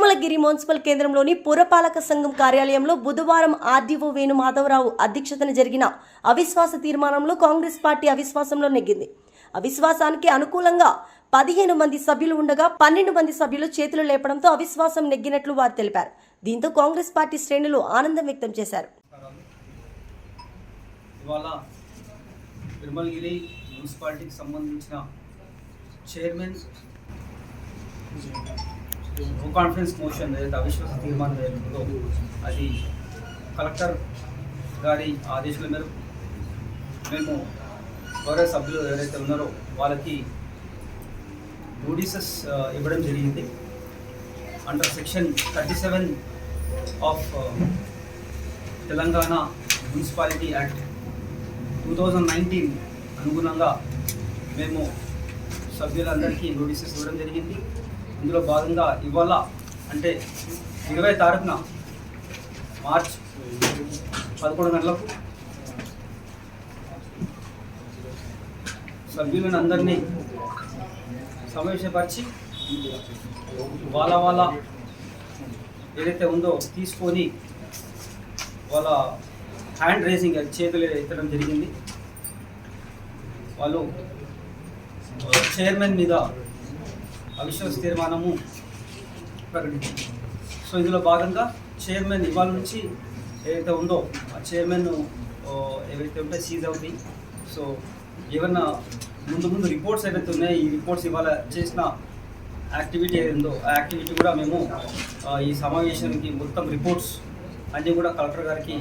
Municipal కేంద్రంలోని పురపాలక సంఘం కార్యాలయంలో బుధవారం ఆర్డీఓ వేణు మాధవరావు అధ్యక్షతన జరిగిన అవిశ్వాస తీర్మానంలో కాంగ్రెస్ పార్టీ అవిశ్వాసంలో నెగ్గింది. అవిశ్వాసానికి అనుకూలంగా పదిహేను మంది సభ్యులు ఉండగా పన్నెండు మంది సభ్యులు చేతులు లేపడంతో అవిశ్వాసం నెగ్గినట్లు వారు తెలిపారు. దీంతో కాంగ్రెస్ పార్టీ శ్రేణులు ఆనందం వ్యక్తం చేశారు. తిరుమలగిరి మున్సిపాలిటీకి సంబంధించిన చైర్మన్ నో కాన్ఫిడెన్స్ మోషన్ ఏదైతే అవిశ్వాస తీర్మానం ఏదైతుందో అది కలెక్టర్ గారి ఆదేశాల మేరకు మేము గౌరవ సభ్యులు ఎవరైతే ఉన్నారో వాళ్ళకి నోటీసెస్ ఇవ్వడం జరిగింది. Under section thirty seven of Telangana municipality act two thousand nineteen అనుగుణంగా మేము సభ్యులందరికీ నోటీసెస్ ఇవ్వడం జరిగింది. ఇందులో భాగంగా ఇవాళ అంటే ఇరవై తారీఖున మార్చ్ పదకొండు గంటలకు సభ్యులను అందరినీ సమావేశపరిచి వాళ్ళ వాళ్ళ ఏదైతే ఉందో తీసుకొని వాళ్ళ హ్యాండ్ రేసింగ్ చేతులు ఎత్తడం జరిగింది. వాళ్ళు చైర్మన్ మీద అవిశ్వాస తీర్మానము ప్రకటించింది. సో ఇందులో భాగంగా చైర్మన్ ఇవాళ నుంచి ఏదైతే ఉందో ఆ చైర్మన్ ఏవైతే ఉంటే సీజ్ అవుతాయి. సో ఏమన్నా ముందు ముందు రిపోర్ట్స్ ఏవైతే ఉన్నాయో ఈ రిపోర్ట్స్ ఇవాళ చేసిన యాక్టివిటీ ఏదైందో ఆ యాక్టివిటీ కూడా మేము ఈ సమావేశానికి మొత్తం రిపోర్ట్స్ అన్నీ కూడా కలెక్టర్ గారికి